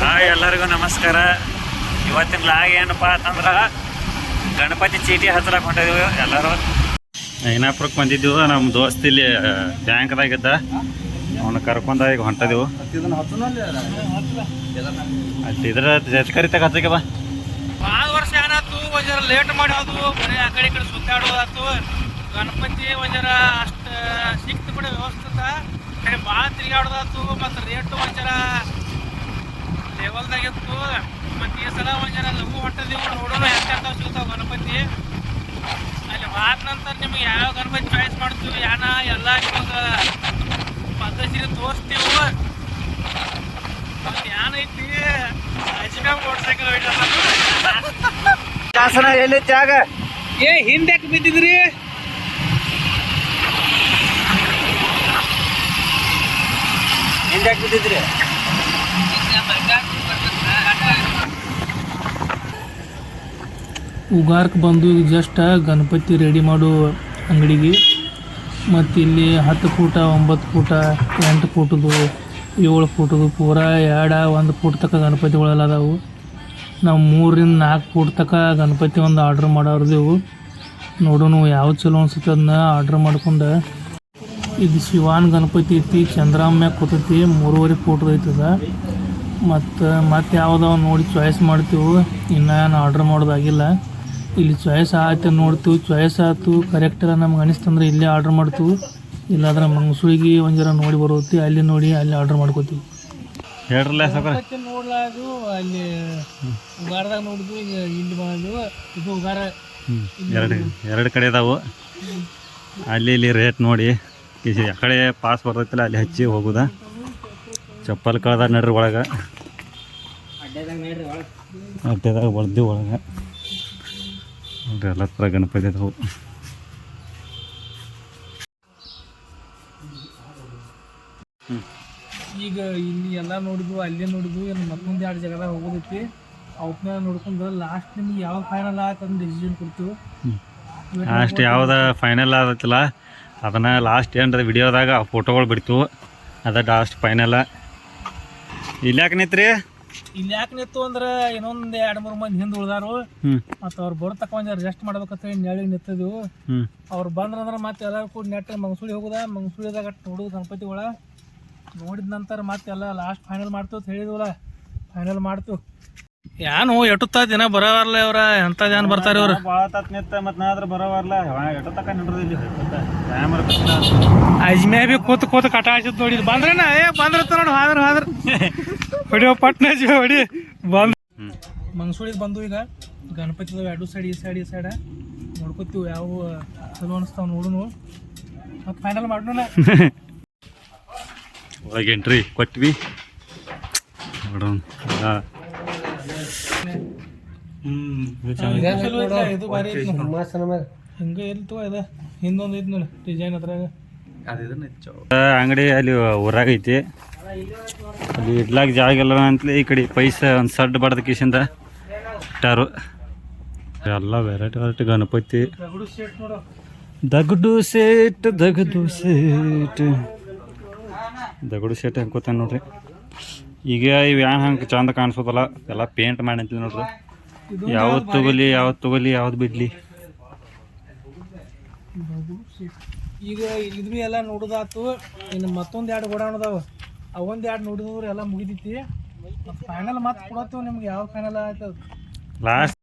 Hi ಎಲ್ಲರಿಗೂ ನಮಸ್ಕಾರ. ಇವತ್ತಿನ ಲಾಗ್ ಏನಪ್ಪ ಅಂತಂದ್ರೆ ಗಣಪತಿ ಚೀಟಿ ಹತ್ರ ಹೊಂಟಿದ್ದೀವಿ ಎಲ್ಲರೂ. ಐನಾಪುರಕ್ಕೆ ಬಂದಿದ್ದೀವಿ ನಮ್ಮ ದೋಸ್ತಿ ಇಲ್ಲಿ ಬ್ಯಾಂಕ್ದಾಗಿದ್ದ ಅವನು ಕರ್ಕೊಂಡ ಈಗ ಹೊಂಟದೆವು. ಅಲ್ಲಿ ಇದ್ರ ಜತ್ಕರಿತಾಗ ಹಚ್ಚಕ್ಕೆ ಬಾ. ಭಾಳ ವರ್ಷ ಏನಾಯ್ತು ಒಂಜರ ಲೇಟ್ ಮಾಡಿ ಹೋದ್ವು ಬರೀ ಆ ಕಡೆ ಈ ಕಡೆ ಸುತ್ತಾಡೋದಾಯ್ತು. ಗಣಪತಿ ಒಂಜರ ಅಷ್ಟು ಸಿಕ್ತು ಕೂಡ ವ್ಯವಸ್ಥಿತ. ಭಾಳ ತಿರುಗಾಡೋದಾಯ್ತು ಮತ್ತು ರೇಟು ಒಂದ್ ಜರ ಲೆವೆಲ್ದಾಗಿತ್ತು ಮತ್ತು ಈ ಸಲ ಒಂದ್ ಹೊಟ್ಟೆ ಲಘು ಹೊಂಟದೀವು ನೋಡೋಣ ಎಂತೆಂಥವು ಸಿಗ್ತಾವೆ ಗಣಪತಿ. ಅಲ್ಲಿ ಹೋದ ನಂತರ ನಿಮ್ಗೆ ಯಾವ ಗಣಪತಿ ಚಾಯ್ಸ್ ಮಾಡ್ತೀವಿ? ಯಾನ ಎಲ್ಲ ನಿಮಗೆ ಪದ್ಧತಿ ತೋರಿಸ್ತೀವಿ. ಮತ್ತು ಏನೈತಿ ಅಜ್ಮೆ ಮೋಟರ್ ಸೈಕಲ್ ಶಾಸನ ಜಾಗ ಏ ಹಿಂದಕ್ಕೆ ಬಿದ್ದಿದ್ರಿ? ಹಿಂದಕ್ಕೆ ಬಿದ್ದಿದ್ರಿ? ಉಗಾರಕ್ಕೆ ಬಂದು ಜಸ್ಟ್ ಗಣಪತಿ ರೆಡಿ ಮಾಡೋ ಅಂಗಡಿಗೆ. ಮತ್ತು ಇಲ್ಲಿ ಹತ್ತು ಫೂಟ, ಒಂಬತ್ತು ಫೂಟ, ಎಂಟು ಫೂಟದು ಏಳು ಫೂಟದು ಪೂರ ಎರಡ, ಒಂದು ಫೂಟ್ ತಕ್ಕ ಗಣಪತಿಗಳೆಲ್ಲ ಅದಾವು. ನಾವು ಮೂರರಿಂದ ನಾಲ್ಕು ಫೂಟ್ ತಕ್ಕ ಗಣಪತಿ ಒಂದು ಆರ್ಡ್ರ್ ಮಾಡೋರ್ದೇವು ನೋಡೋಣ ಯಾವ ಚಲೋ ಅನ್ಸುತ್ತೆ ಅದನ್ನ ಆರ್ಡ್ರ್ ಮಾಡ್ಕೊಂಡು. ಇದು ಶಿವಾನ್ ಗಣಪತಿ ಐತಿ ಚಂದ್ರಾಮ್ಯ ಕೂತೈತಿ, ಮೂರುವರೆ ಫೋಟೋ ಐತದ. ಮತ್ತು ಮತ್ತೆ ಯಾವುದೋ ನೋಡಿ ಚಾಯ್ಸ್ ಮಾಡ್ತೀವಿ, ಇನ್ನೂ ಏನು ಆರ್ಡ್ರ್ ಮಾಡೋದಾಗಿಲ್ಲ. ಇಲ್ಲಿ ಚಾಯ್ಸ್ ಆಯ್ತು ನೋಡ್ತೀವಿ. ಚಾಯ್ಸ್ ಆಯ್ತು ಕರೆಕ್ಟ್ ನಮ್ಗೆ ಅನಿಸ್ತಂದ್ರೆ ಇಲ್ಲೇ ಆರ್ಡ್ರ್ ಮಾಡ್ತೀವಿ. ಇಲ್ಲಾದ್ರೆ ಮಂಗಸೂಳಿಗೆ ಒಂದು ಜರ ನೋಡಿ ಬರುತ್ತೆ ಅಲ್ಲಿ ನೋಡಿ ಅಲ್ಲಿ ಆರ್ಡ್ರ್ ಮಾಡ್ಕೋತೀವಿ. ಹೇಳ್ರಲ್ಲ ನೋಡ್ಲಾದು ಅಲ್ಲಿ ಉಗಾರದಾಗ ನೋಡಿದ್ವಿ ಈಗ ಇಲ್ಲಿ ಬಂದು ಇದು ಉಗಾರ. ಎರಡು ಎರಡು ಕಡೆ ಅದಾವು ಅಲ್ಲಿ ಇಲ್ಲಿ ರೇಟ್ ನೋಡಿ. ಈ ಕಡೆ ಪಾಸ್ ಬರ್ತೈತಿಲ್ಲ ಅಲ್ಲಿ ಹಚ್ಚಿ ಹೋಗುದ. ಚಪ್ಪಲ್ ಕಳ್ದ ನಡ್ರಿ ಒಳಗೆ. ಅಡ್ಡೆದಾಗ ಬಳ್ದಿ ಒಳಗೆ. ನೋಡ್ರಿ ಎಲ್ಲ ಥರ ಗಣಪತಿ ಅದಾವು ಈಗ ಇಲ್ಲಿ ಎಲ್ಲ ನೋಡಿದ್ವು ಅಲ್ಲೇ ನೋಡಿದ್ವು ಏನು ಮತ್ತೊಂದು ಎರಡು ಜಾಗದಾಗ ಹೋಗೋದಿತ್ತು ಅವತ್ತನ್ನ ನೋಡ್ಕೊಂಡು ಲಾಸ್ಟ್ ನಿಮ್ಗೆ ಯಾವ ಫೈನಲ್ ಆಯ್ತು ಅಂತ ಡಿಸಿಷನ್ ಕೊಡ್ತೀವಿ. ಲಾಸ್ಟ್ ಯಾವ್ದು ಫೈನಲ್ ಆಗತ್ತಲ್ಲ ಅದನ್ನ ಲಾಸ್ಟ್ ಏನ್ರ ವಿಡಿಯೋದಾಗ ಫೋಟೋಗಳು ಬಿಡ್ತು. ಅದ ಲಾಸ್ಟ್ ಫೈನಲ್ ಇಲ್ಲಿ ಯಾಕೆ ನಿಂತ್ರಿ? ಇಲ್ಲಿ ಯಾಕೆ ನಿಂತು ಅಂದ್ರೆ ಇನ್ನೊಂದು ಎರಡು ಮೂರು ಮಂದಿ ಹಿಂದೆ ಉಳ್ದಾರು. ಮತ್ತೆ ಅವ್ರು ಬರ್ತಕ್ಕ ಒಂದು ರೆಸ್ಟ್ ಮಾಡ್ಬೇಕಂತ ಹೇಳಿ ನೆಳಿಗೆ ನಿಂತಿದ್ವು. ಹ್ಞೂ ಅವ್ರು ಬಂದ್ರಂದ್ರೆ ಮತ್ತೆ ಎಲ್ಲರೂ ಕೂಡ ನೆಟ್ ಮಂಗಸೂಳಿ ಹೋಗುದ. ಮಂಗಸೂಳಿದಾಗ ನೋಡುದು ಗಣಪತಿ ಒಳ ನೋಡಿದ ನಂತರ ಮತ್ತೆ ಎಲ್ಲ ಲಾಸ್ಟ್ ಫೈನಲ್ ಮಾಡ್ತು ಅಂತ ಹೇಳಿದ್ವಲ್ಲ. ಫೈನಲ್ ಮಾಡ್ತೀವಿ ಏನು ಎಟ್ಟುತ್ತ ದಿನ ಬರೋವಾರ್ಲ ಇವ್ರ ಎಂತ ಜನ ಬರ್ತಾರೆ ಇವ್ರು? ಭಾಳ ತತ್ ನಿಂತ ಮತ್ತು ನಾ ಆದ್ರೆ ಬರೋವರ್ಲ. ತಕ ಅಜ್ಮೆ ಬಿ ಕೂತ್ ಕೂತ್ ಕಟ ಹಚ್ಚಿದ್ ನೋಡಿ ಬಂದ್ರೇನ? ಏ ಬಂದ್ರತ ನೋಡಿ ಹಾದ್ರ ಹಾದ್ರ. ಹೊಡಿಯೋ ಪಟ್ನ ಜೀವ ಹೊಡಿ. ಬಂದ್ ಮಂಗ್ಸೂಳಿಗೆ ಬಂದು ಈಗ ಗಣಪತಿ ಎರಡು ಸೈಡ್ ಈ ಸೈಡ್ ಈ ಸೈಡ. ನೋಡ್ಕೊತೀವಿ ಯಾವ ಚಲೋ ಅನಿಸ್ತಾವ ನೋಡುನು. ಮತ್ತೆ ಫೈನಲ್ ಮಾಡೋಣ ಒಳಗೆ ಎಂಟ್ರಿ ಕೊಟ್ವಿ. ನೋಡೋಣ. ಅಂಗಡಿ ಅಲ್ಲಿ ಊರಾಗ ಐತಿ. ಅಲ್ಲಿ ಇಡ್ಲಾಕ ಜಾಗ ಇಲ್ಲ ಅಂತಲೇ ಈ ಕಡೆ ಪೈಸ ಒಂದು ಸಡ್ ಬಡ್ದ ಕಿಶಿಂದ ಇಟ್ಟಾರು. ಎಲ್ಲ ವೆರೈಟಿ ವೆರೈಟಿ ಗಣಪತಿ. ದಗಡು ಸೇಟ್ ದಗಡು ಸೇಟ್. ದಗಡು ಸೇಟ್ ಅನ್ಕೋತಾನೆ ನೋಡ್ರಿ. ಈಗ ಇವು ಏನು ಹಂಗೆ ಚಂದ ಕಾಣಿಸೋದಲ್ಲ ಎಲ್ಲ ಪೇಂಟ್ ಮಾಡಿ ಅಂತೀವಿ ನೋಡ್ರಿ. ಯಾವ್ದು ತಗೊಲಿ ಯಾವ್ದು ತಗೊಲಿ ಯಾವ್ದು ಬಿಡ್ಲಿ. ಈಗ ಇದು ಬಿ ಎಲ್ಲ ನೋಡುದಾತು ಇನ್ನು ಮತ್ತೊಂದು ಎರಡು ಗೋಡಾನ್ ಅದಾವ. ಅವೊಂದು ಎರಡು ನೋಡಿದ್ರೆ ಎಲ್ಲ ಮುಗಿದೈತಿ. ಫೈನಲ್ ಮತ್ತೆ ಕೊಡತ್ತೀವಿ ನಿಮ್ಗೆ ಯಾವ ಫೈನಲ್ ಆಯ್ತು ಲಾಸ್ಟ್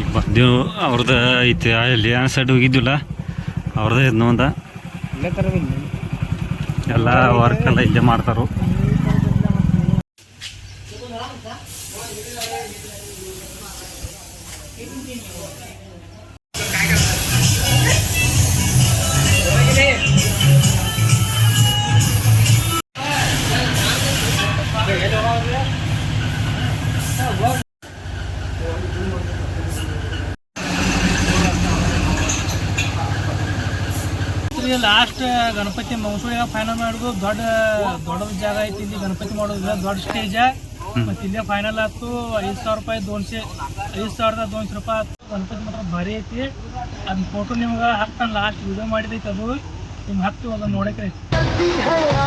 ಈಗ ಬಂದೆವು ಅವ್ರದ್ದು ಐತಿ ಅಲ್ಲಿ ಆ ಸೈಡ್ ಹೋಗಿದ್ದಿಲ್ಲ ಅವ್ರದ್ದು ಇದ್ನೊಂದ ಎಲ್ಲ ವರ್ಕ್ ಎಲ್ಲ ಇಲ್ಲೇ ಮಾಡ್ತಾರು. ಲಾಸ್ಟ್ ಗಣಪತಿ ಮಂಗಸೂಳಿಗೆ ಫೈನಲ್ ಮಾಡೋದು ದೊಡ್ಡ ದೊಡ್ಡ ಜಾಗ ಐತಿ ಇಲ್ಲಿ ಗಣಪತಿ ಮಾಡೋದು ದೊಡ್ಡ ಸ್ಟೇಜ ಮತ್ತೆ ಇಲ್ಲೇ ಫೈನಲ್ ಆಯ್ತು ಐದು ಸಾವಿರ ರೂಪಾಯಿ ದೋನ್ಸೆ ಐದು ಸಾವಿರದ ದೋನ್ಸೆ ರೂಪಾಯಿ ಆಯ್ತು. ಗಣಪತಿ ಮಾತ್ರ ಭಾರಿ ಐತಿ. ಅದನ್ನ ಫೋಟೋ ನಿಮ್ಗೆ ಹಾಕ್ತಾನೆ ಲಾಸ್ಟ್ ವಿಡಿಯೋ ಮಾಡಿದೈತೆ ಅದು. ನಿಮ್ಗೆ ಹಾಕ್ತೀವಿ ನೋಡಕ್ರಿ. ನೋಡಕ್ಕೆ